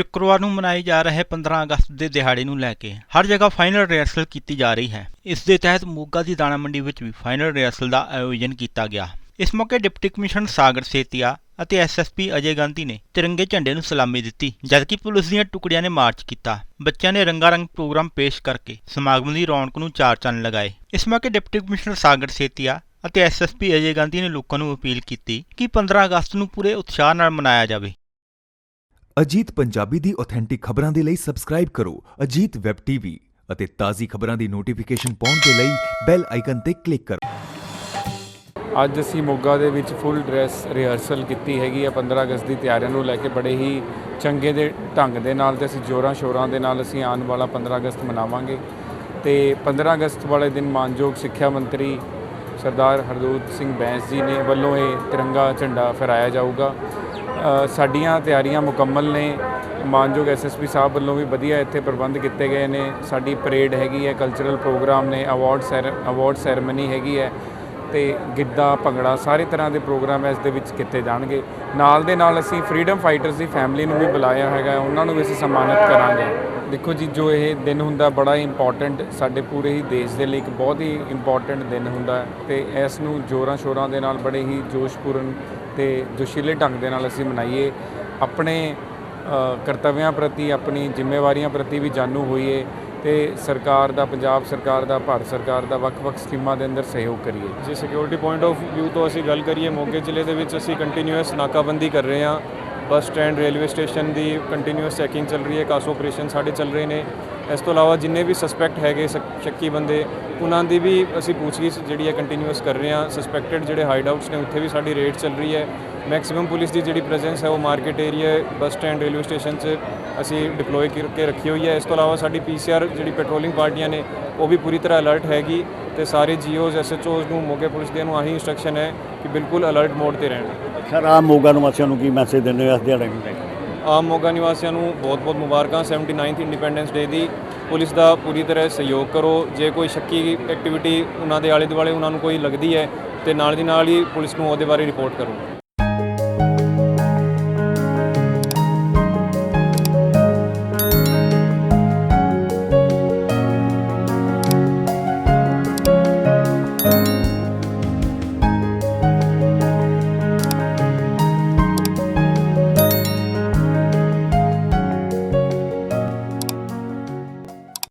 ਸ਼ੁੱਕਰਵਾਰ ਨੂੰ ਮਨਾਏ ਜਾ ਰਹੇ 15 ਅਗਸਤ ਦੇ ਦਿਹਾੜੇ ਨੂੰ ਲੈ ਕੇ ਹਰ ਜਗ੍ਹਾ ਫਾਈਨਲ ਰਿਹਰਸਲ ਕੀਤੀ ਜਾ ਰਹੀ ਹੈ। ਇਸ ਦੇ ਤਹਿਤ ਮੋਗਾ ਦੀ ਦਾਣਾ ਮੰਡੀ ਵਿੱਚ ਵੀ ਫਾਈਨਲ ਰਿਹਰਸਲ ਦਾ ਆਯੋਜਨ ਕੀਤਾ ਗਿਆ। ਇਸ ਮੌਕੇ ਡਿਪਟੀ ਕਮਿਸ਼ਨਰ ਸਾਗਰ ਸੇਤੀਆ ਅਤੇ ਐਸਐਸਪੀ ਅਜੇ ਗਾਂਧੀ ਨੇ ਤਿਰੰਗੇ ਝੰਡੇ ਨੂੰ ਸਲਾਮੀ ਦਿੱਤੀ, ਜਦਕਿ ਪੁਲਿਸ ਦੀਆਂ ਟੁਕੜੀਆਂ ਨੇ ਮਾਰਚ ਕੀਤਾ। ਬੱਚਿਆਂ ਨੇ ਰੰਗਾਰੰਗ ਪ੍ਰੋਗਰਾਮ ਪੇਸ਼ ਕਰਕੇ ਸਮਾਗਮ ਦੀ ਰੌਣਕ ਨੂੰ ਚਾਰ ਚੰਨ ਲਗਾਏ। ਇਸ ਮੌਕੇ ਡਿਪਟੀ ਕਮਿਸ਼ਨਰ ਸਾਗਰ ਸੇਤੀਆ ਅਤੇ ਐਸਐਸਪੀ ਅਜੇ ਗਾਂਧੀ ਨੇ ਲੋਕਾਂ ਨੂੰ ਅਪੀਲ ਕੀਤੀ ਕਿ 15 ਅਗਸਤ ਨੂੰ ਪੂਰੇ ਉਤਸ਼ਾਹ ਨਾਲ ਮਨਾਇਆ ਜਾਵੇ। ਅਜੀਤ ਪੰਜਾਬੀ ਦੀ ਆਥੈਂਟਿਕ ਖਬਰਾਂ ਦੇ ਲਈ ਸਬਸਕ੍ਰਾਈਬ ਕਰੋ ਅਜੀਤ ਵੈਬ ਟੀਵੀ ਅਤੇ ਤਾਜ਼ੀ ਖਬਰਾਂ ਦੀ ਨੋਟੀਫਿਕੇਸ਼ਨ ਪਾਉਣ ਦੇ ਲਈ ਬੈਲ ਆਈਕਨ ਤੇ ਕਲਿੱਕ ਕਰੋ। ਅੱਜ ਅਸੀਂ ਮੋਗਾ ਦੇ ਵਿੱਚ ਫੁੱਲ ਡਰੈਸ ਰਿਹਰਸਲ ਕੀਤੀ ਹੈਗੀ ਹੈ 15 ਅਗਸਤ ਦੀ ਤਿਆਰੀਆਂ ਨੂੰ ਲੈ ਕੇ ਬੜੇ ਹੀ ਚੰਗੇ ਦੇ ਢੰਗ ਦੇ ਨਾਲ ਤੇ ਅਸੀਂ ਜੋਰਾਂ ਸ਼ੋਰਾਂ ਦੇ ਨਾਲ ਅਸੀਂ ਆਉਣ ਵਾਲਾ 15 ਅਗਸਤ ਮਨਾਵਾਂਗੇ ਤੇ 15 ਅਗਸਤ ਵਾਲੇ ਦਿਨ ਮਾਨਯੋਗ ਸਿੱਖਿਆ ਮੰਤਰੀ ਸਰਦਾਰ ਹਰਦੂਤ ਸਿੰਘ ਬੈਂਸ ਜੀ ਨੇ ਵੱਲੋਂ ਇਹ ਤਿਰੰਗਾ ਝੰਡਾ ਫਹਿਰਾਇਆ ਜਾਊਗਾ। ਸਾਡੀਆਂ ਤਿਆਰੀਆਂ ਮੁਕੰਮਲ ਨੇ। ਮਾਨਯੋਗ ਐਸਐਸਪੀ ਸਾਹਿਬ ਵੱਲੋਂ ਵੀ ਵਧੀਆ ਇੱਥੇ ਪ੍ਰਬੰਧ ਕੀਤੇ ਗਏ ਨੇ। ਸਾਡੀ ਪਰੇਡ ਹੈਗੀ ਹੈ ਕਲਚਰਲ ਪ੍ਰੋਗਰਾਮ ਨੇ ਅਵਾਰਡ ਸੈਰ ਅਵਾਰਡ ਸੈਰੇਮਨੀ ਹੈਗੀ ਹੈ ਤੇ ਗਿੱਧਾ, ਭੰਗੜਾ ਸਾਰੇ ਤਰ੍ਹਾਂ ਦੇ ਪ੍ਰੋਗਰਾਮ ਇਸ ਦੇ ਵਿੱਚ ਕੀਤੇ ਜਾਣਗੇ। ਨਾਲ ਦੇ ਨਾਲ ਅਸੀਂ ਫਰੀडम ਫਾਈਟਰਸ ਦੀ ਫੈਮਿਲੀ ਨੂੰ ਵੀ ਬੁਲਾਇਆ ਹੈਗਾ, ਉਹਨਾਂ ਨੂੰ ਵੀ ਅਸੀਂ ਸਨਮਾਨਿਤ ਕਰਾਂਗੇ। ਦੇਖੋ ਜੀ, ਜੋ ਇਹ ਦਿਨ ਹੁੰਦਾ ਬੜਾ ਹੀ ਇੰਪੋਰਟੈਂਟ ਸਾਡੇ ਪੂਰੇ ਹੀ ਦੇਸ਼ ਦੇ ਲਈ ਇੱਕ ਬਹੁਤ ਹੀ ਇੰਪੋਰਟੈਂਟ ਦਿਨ ਹੁੰਦਾ ਹੈ ਤੇ ਇਸ ਨੂੰ ਜੋਰਾਂ ਸ਼ੋਰਾਂ ਦੇ ਨਾਲ ਬੜੇ ਹੀ ਜੋਸ਼ਪੂਰਨ ਤੇ ਜੋਸ਼ੀਲੇ ਢੰਗ ਦੇ ਨਾਲ ਅਸੀਂ ਮਨਾਈਏ। ਆਪਣੇ ਅ, ਪ੍ਰਤੀ ਆਪਣੀ ਜ਼ਿੰਮੇਵਾਰੀਆਂ ਪ੍ਰਤੀ ਵੀ ਜਾਣੂ ਹੋਈਏ ਤੇ ਸਰਕਾਰ ਦਾ ਪੰਜਾਬ ਸਰਕਾਰ ਦਾ ਭਾਰਤ ਸਰਕਾਰ ਦਾ ਵੱਖ-ਵੱਖ ਸਕੀਮਾਂ ਦੇ ਅੰਦਰ ਸਹਿਯੋਗ ਕਰੀਏ। ਜੇ ਸਿਕਿਉਰਿਟੀ ਪੁਆਇੰਟ ਆਫ View ਤੋਂ ਅਸੀਂ ਗੱਲ ਕਰੀਏ ਮੋਗੇ ਜ਼ਿਲ੍ਹੇ ਦੇ ਵਿੱਚ ਅਸੀਂ ਕੰਟੀਨਿਊਸ ਨਾਕਾਬੰਦੀ ਕਰ ਰਹੇ ਹਾਂ। ਬੱਸ ਸਟੈਂਡ, ਰੇਲਵੇ ਸਟੇਸ਼ਨ ਦੀ ਕੰਟੀਨਿਊਸ ਚੈਕਿੰਗ ਚੱਲ ਰਹੀ ਹੈ ਕਾਸ ਆਪਰੇਸ਼ਨ ਸਾਡੇ ਚੱਲ ਰਹੇ ਨੇ। ਇਸ ਤੋਂ ਇਲਾਵਾ ਜਿੰਨੇ ਵੀ ਸਸਪੈਕਟ ਹੈਗੇ ਸ਼ੱਕ- ਸ਼ੱਕੀ ਬੰਦੇ, ਉਹਨਾਂ ਦੀ ਵੀ ਅਸੀਂ ਪੁੱਛਗਿੱਛ ਜਿਹੜੀ ਹੈ ਕੰਟੀਨਿਊਸ ਕਰ ਰਹੇ ਹਾਂ। ਸਸਪੈਕਟਡ ਜਿਹੜੇ ਹਾਈਡ ਆਊਟਸ ਨੇ, ਉੱਥੇ ਵੀ ਸਾਡੀ ਰੇਡ ਚੱਲ ਰਹੀ ਹੈ। ਮੈਕਸਿਮਮ ਪੁਲਿਸ ਦੀ ਜਿਹੜੀ ਪ੍ਰੈਜ਼ੈਂਸ ਹੈ ਉਹ market area bus stand, railway station 'ਚ ਅਸੀਂ ਡਿਪਲੋਏ ਕਰਕੇ ਰੱਖੀ ਹੋਈ ਹੈ। ਇਸ ਤੋਂ ਇਲਾਵਾ ਸਾਡੀ ਪੀਸੀਆਰ ਜਿਹੜੀ ਪੈਟਰੋਲਿੰਗ ਪਾਰਟੀਆਂ ਨੇ, ਉਹ ਵੀ ਪੂਰੀ ਤਰ੍ਹਾਂ ਅਲਰਟ ਹੈਗੀ। ਤੇ ਸਾਰੇ ਜੀਓਜ਼ ਐਸਐਚਓਜ਼ ਨੂੰ ਮੋਗੇ ਪੁਲਿਸ ਦੇ ਨੂੰ ਆਹੀ ਇੰਸਟਰਕਸ਼ਨ ਹੈ ਕਿ ਬਿਲਕੁਲ ਅਲਰਟ ਮੋਡ ਤੇ ਰਹਿਣ। ਸਰ ਆਮ ਮੋਗਾ ਨਿਵਾਸੀਆਂ ਨੂੰ ਕੀ ਮੈਸੇਜ ਦਿੰਦੇ ਹੋ ਇਸ ਦਿਹਾੜੇ ਨੂੰ ਆਮ ਮੋਗਾ ਨਿਵਾਸੀਆਂ ਨੂੰ ਬਹੁਤ-ਬਹੁਤ ਮੁਬਾਰਕਾਂ 79th ਇੰਡੀਪੈਂਡੈਂਸ ਡੇ ਦੀ। ਪੁਲਿਸ ਦਾ ਪੂਰੀ ਤਰ੍ਹਾਂ ਸਹਿਯੋਗ ਕਰੋ। ਜੇ ਕੋਈ ਸ਼ੱਕੀ ਐਕਟੀਵਿਟੀ ਉਹਨਾਂ ਦੇ ਆਲੇ ਦੁਆਲੇ ਉਹਨਾਂ ਨੂੰ ਕੋਈ ਲੱਗਦੀ ਹੈ ਤੇ ਨਾਲ ਦੀ ਨਾਲ ਹੀ ਪੁਲਿਸ ਨੂੰ ਉਹਦੇ ਬਾਰੇ ਰਿਪੋਰਟ ਕਰੋ।